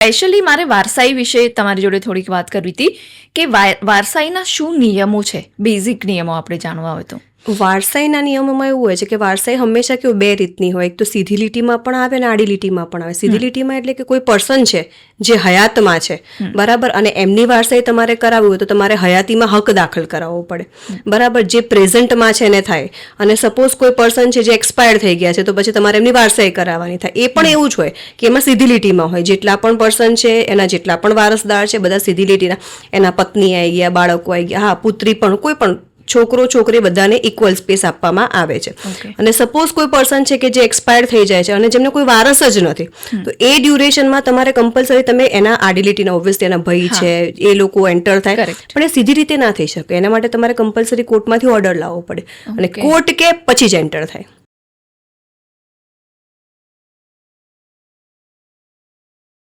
Specially મારે વારસાઈ વિશે તમારી જોડે થોડીક વાત કરવી હતી કે વારસાઈના શું નિયમો છે? બેઝિક નિયમો આપણે જાણવા હોય તો. વારસાઈના નિયમોમાં એવું હોય છે કે વારસાઈ હંમેશા કેવું બે રીતની હોય. એક તો સીધી લીટીમાં પણ આવે અને આડી લીટીમાં પણ આવે. સીધી લીટીમાં એટલે કે કોઈ પર્સન છે જે હયાતમાં છે. બરાબર? અને એમની વારસાઈ તમારે કરાવવી હોય તો તમારે હયાતીમાં હક દાખલ કરાવવો પડે. બરાબર? જે પ્રેઝન્ટમાં છે એને થાય. અને સપોઝ કોઈ પર્સન છે જે એક્સપાયર થઈ ગયા છે તો પછી તમારે એમની વારસાઈ કરાવવાની થાય. એ પણ એવું જ હોય કે એમાં સીધી લીટીમાં હોય. જેટલા પણ પર્સન છે એના જેટલા પણ વારસદાર છે બધા સીધી લીટીના. એના પત્ની આવી ગયા બાળકો આવી ગયા હા પુત્રી પણ કોઈ પણ છોકરો છોકરી બધાને ઇક્વલ સ્પેસ આપવામાં આવે છે. અને સપોઝ કોઈ પર્સન છે કે જે એક્સપાયર થઈ જાય છે અને જેમને કોઈ વારસ જ નથી તો એ ડ્યુરેશનમાં તમારે કમ્પલસરી તમે એના આડિલિટીના ઓબ્વિયસલી એના ભય છે એ લોકો એન્ટર થાય. પણ એ સીધી રીતે ના થઈ શકે. એના માટે તમારે કમ્પલસરી કોર્ટમાંથી ઓર્ડર લાવવો પડે. અને કોર્ટ કે પછી જ એન્ટર થાય.